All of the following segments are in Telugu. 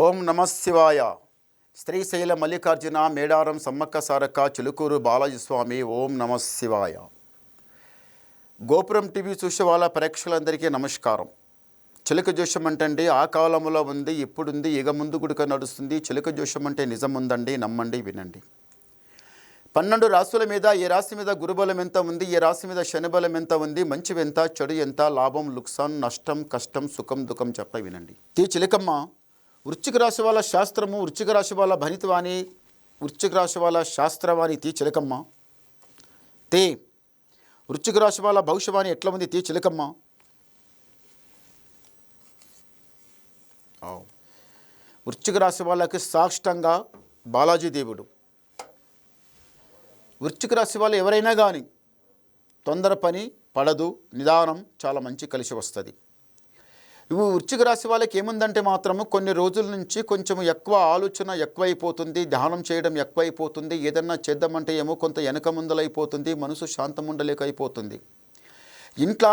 ఓం నమశివాయ శ్రీశైల మల్లికార్జున మేడారం సమ్మక్క సారక్క చిలుకూరు బాలాజీ స్వామి ఓం నమశివాయ గోపురం టీవీ చూసే వాళ్ళ ప్రేక్షకులందరికీ నమస్కారం. చిలుక జోషం అంటే ఆ కాలంలో ఉంది ఇప్పుడుంది ఇక ముందు గుడిక నడుస్తుంది చిలుక జోషం అంటే నిజం ఉందండి నమ్మండి వినండి. పన్నెండు రాశుల మీద ఏ రాశి మీద గురుబలం ఎంత ఉంది ఏ రాశి మీద శనిబలం ఎంత ఉంది మంచి ఎంత చెడు ఎంత లాభం లుక్సాన్ నష్టం కష్టం సుఖం దుఃఖం చెప్ప వినండి. తీ చిలకమ్మ వృశ్చిక రాశి వాళ్ళ శాస్త్రము వృశ్చిక రాశి వాళ్ళ భనితవాణి వృశ్చిక రాశి వాళ్ళ శాస్త్రవాణి తీ చిలకమ్మ. తే వృశ్చిక రాశి వాళ్ళ భవిష్యవాణి ఎట్లా ఉంది తీ చిలకమ్మ. వృశ్చిక రాశి వాళ్ళకి సాష్టంగా బాలాజీ దేవుడు. వృశ్చిక రాశి వాళ్ళు ఎవరైనా కానీ తొందర పని పడదు నిదానం చాలా మంచి కలిసి వస్తుంది. ఇవి వృశ్చిక రాశి వాళ్ళకి ఏముందంటే మాత్రము కొన్ని రోజుల నుంచి కొంచెం ఎక్కువ ఆలోచన ఎక్కువైపోతుంది ధ్యానం చేయడం ఎక్కువైపోతుంది ఏదన్నా చేద్దామంటే ఏమో కొంత వెనక ముందలైపోతుంది మనసు శాంతం ఉండలేకైపోతుంది ఇంట్లో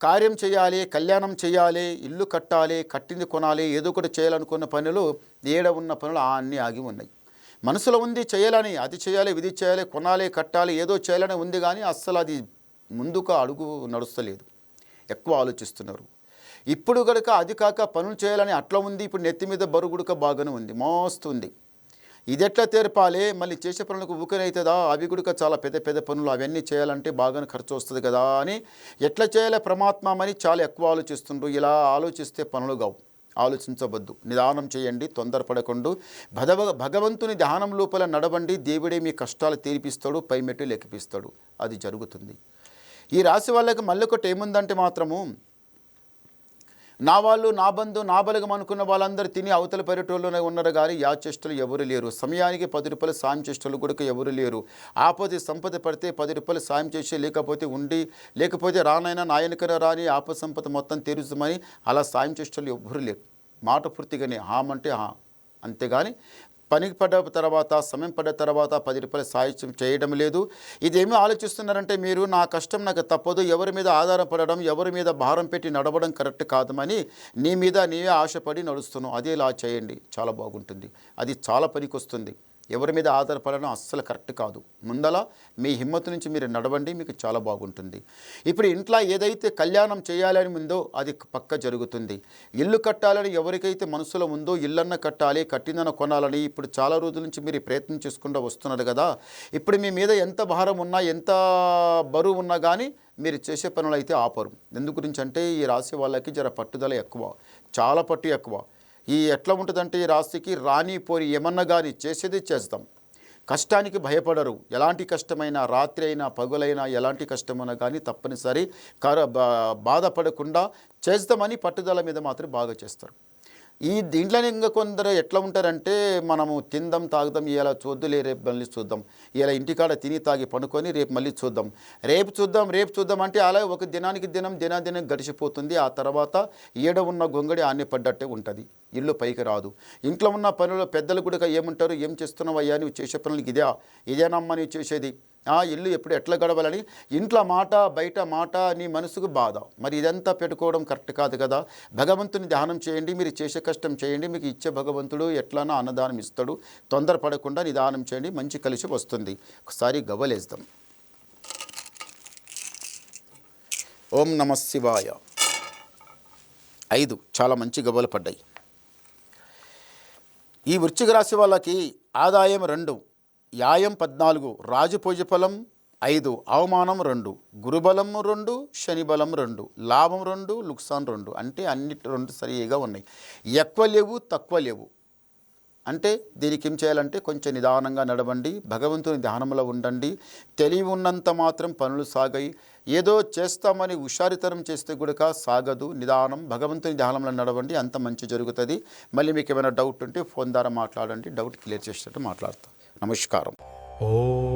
కార్యం చేయాలి కళ్యాణం చేయాలి ఇల్లు కట్టాలి కట్టింది కొనాలి ఏదో ఒకటి చేయాలనుకున్న పనులు ఏడ ఉన్న పనులు అన్నీ ఆగి ఉన్నాయి. మనసులో ఉంది చేయాలని అది చేయాలి ఇది చేయాలి కొనాలి కట్టాలి ఏదో చేయాలని ఉంది కానీ అస్సలు అది ముందుకు అడుగు నడుస్తలేదు. ఎక్కువ ఆలోచిస్తున్నారు. ఇప్పుడు కనుక అది కాక పనులు చేయాలని అట్లా ఉంది ఇప్పుడు నెత్తి మీద బరుగుడుక బాగానే ఉంది మోస్తు ఉంది. ఇది ఎట్లా తీర్పాలి? మళ్ళీ చేసే పనులకు ఊకనవుతుందా అవి కూడా చాలా పెద్ద పెద్ద పనులు అవన్నీ చేయాలంటే బాగానే ఖర్చు వస్తుంది కదా అని ఎట్లా చేయాలి ప్రమాత్మని చాలా ఎక్కువ ఆలోచిస్తుండ్రు. ఇలా ఆలోచిస్తే పనులు కావు ఆలోచించవద్దు నిదానం చేయండి తొందరపడకుండా. భగవ భగవంతుని ధ్యానం లోపల నడవండి. దేవుడే మీ కష్టాలు తీర్పిస్తాడు పైమెట్టు లెక్కిపిస్తాడు. అది జరుగుతుంది. ఈ రాశి వాళ్ళకి మళ్ళీ ఒకటి ఏముందంటే మాత్రము నా వాళ్ళు నా బంధు నా బలగం అనుకున్న వాళ్ళందరూ తిని అవతల పర్యటనలోనే ఉన్నారు కానీ యాచేష్టలు ఎవరు లేరు. సమయానికి పది రూపాయలు సాయం చేష్టలు కూడా ఎవరు లేరు. ఆపద సంపద పడితే పది రూపాయలు సాయం చేసి లేకపోతే ఉండి లేకపోతే రానైనా నాయనకన రాని ఆపద సంపద మొత్తం తీరుస్తామని అలా సాయం చేష్టలు ఎవ్వరు లేరు. మాట పూర్తిగానే హామంటే హా. అంతేగాని పనికి పడ్డ తర్వాత సమయం పడ్డ తర్వాత పది రూపాయలు సాహిత్యం చేయడం లేదు. ఇదేమి ఆలోచిస్తున్నారంటే మీరు నా కష్టం నాకు తప్పదు ఎవరి మీద ఆధారపడడం ఎవరి మీద భారం పెట్టి నడవడం కరెక్ట్ కాదమని నీ మీద నీవే ఆశపడి నడుస్తున్నావు. అదే ఇలా చేయండి. చాలా బాగుంటుంది. అది చాలా పనికొస్తుంది. ఎవరి మీద ఆధారపడడం అస్సలు కరెక్ట్ కాదు. ముందల మీ హిమ్మతు నుంచి మీరు నడవండి మీకు చాలా బాగుంటుంది. ఇప్పుడు ఇంట్లో ఏదైతే కళ్యాణం చేయాలని ఉందో అది పక్క జరుగుతుంది. ఇల్లు కట్టాలని ఎవరికైతే మనసులో ఉందో ఇల్లన్న కట్టాలి కట్టిందన్న కొనాలని ఇప్పుడు చాలా రోజుల నుంచి మీరు ప్రయత్నం చేసుకుంటూ వస్తున్నారు కదా. ఇప్పుడు మీ మీద ఎంత భారం ఉన్నా ఎంత బరువు ఉన్నా కానీ మీరు చేసే పనులు అయితే ఆపరు. ఎందు గురించి అంటే ఈ రాశి వాళ్ళకి జర పట్టుదల ఎక్కువ చాలా పట్టు ఎక్కువ. ఈ ఎట్లా ఉంటుందంటే ఈ రాశికి రాని పోరి ఏమన్నా కానీ చేసేది చేస్తాం. కష్టానికి భయపడరు. ఎలాంటి కష్టమైనా రాత్రి అయినా పగులైనా ఎలాంటి కష్టమైనా కానీ తప్పనిసరి కర బా- బాధపడకుండా చేస్తామని పట్టుదల మీద మాత్రం బాగా చేస్తారు. ఈ దీంట్లోనే ఇంకా కొందరు ఎట్లా ఉంటారంటే మనము తిందాం తాగుదాం ఇలా చూద్దులే రేపు మళ్ళీ చూద్దాం. ఇలా ఇంటికాడ తిని తాగి పనుకొని రేపు మళ్ళీ చూద్దాం. రేపు చూద్దాం రేపు చూద్దాం అంటే అలా ఒక దినానికి దినం దినాదినం గడిచిపోతుంది. ఆ తర్వాత ఏడ ఉన్న గొంగడి ఆన్ని పడ్డట్టే ఉంటుంది. ఇల్లు పైకి రాదు. ఇంట్లో ఉన్న పనులు పెద్దలు కూడా ఏమంటారు? ఏం చేస్తున్నావు అయ్యా నువ్వు చేసే పనులు ఇదే ఇదేనమ్మా నువ్వు చేసేది. ఆ ఇల్లు ఎప్పుడు ఎట్లా గడవాలని? ఇంట్లో మాట బయట మాట నీ మనసుకు బాధ. మరి ఇదంతా పెట్టుకోవడం కరెక్ట్ కాదు కదా? భగవంతుని ధ్యానం చేయండి మీరు చేసే కష్టం చేయండి మీకు ఇచ్చే భగవంతుడు ఎట్లానో అన్నదానం ఇస్తాడు. తొందరపడకుండా నిదానం చేయండి మంచి కలిసి వస్తుంది. ఒకసారి గవ్వలేస్తాం. ఓం నమ శివాయ. ఐదు చాలా మంచి గవ్వలు పడ్డాయి. ఈ వృశ్చిక రాశి వాళ్ళకి ఆదాయం రెండు. యాయం పద్నాలుగు రాజు ఫలం ఐదు అవమానం రెండు గురుబలం రెండు శనిబలం రెండు లాభం రెండు లుక్సాన్ రెండు. అంటే అన్ని రెండు సరిగా ఉన్నాయి. ఎక్కువ లేవు తక్కువ లేవు. అంటే దీనికి ఏం చేయాలంటే కొంచెం నిదానంగా నడవండి భగవంతుని ధ్యానంలో ఉండండి. తెలివి ఉన్నంత మాత్రం పనులు సాగాయి. ఏదో చేస్తామని హుషారితనం చేస్తే కూడా సాగదు. నిదానం భగవంతుని ధ్యానంలో నడవండి అంత మంచి జరుగుతుంది. మళ్ళీ మీకు ఏమైనా డౌట్ ఉంటే ఫోన్ ద్వారా మాట్లాడండి డౌట్ క్లియర్ చేసేటట్టు మాట్లాడతాం. నమస్కారం. ఓ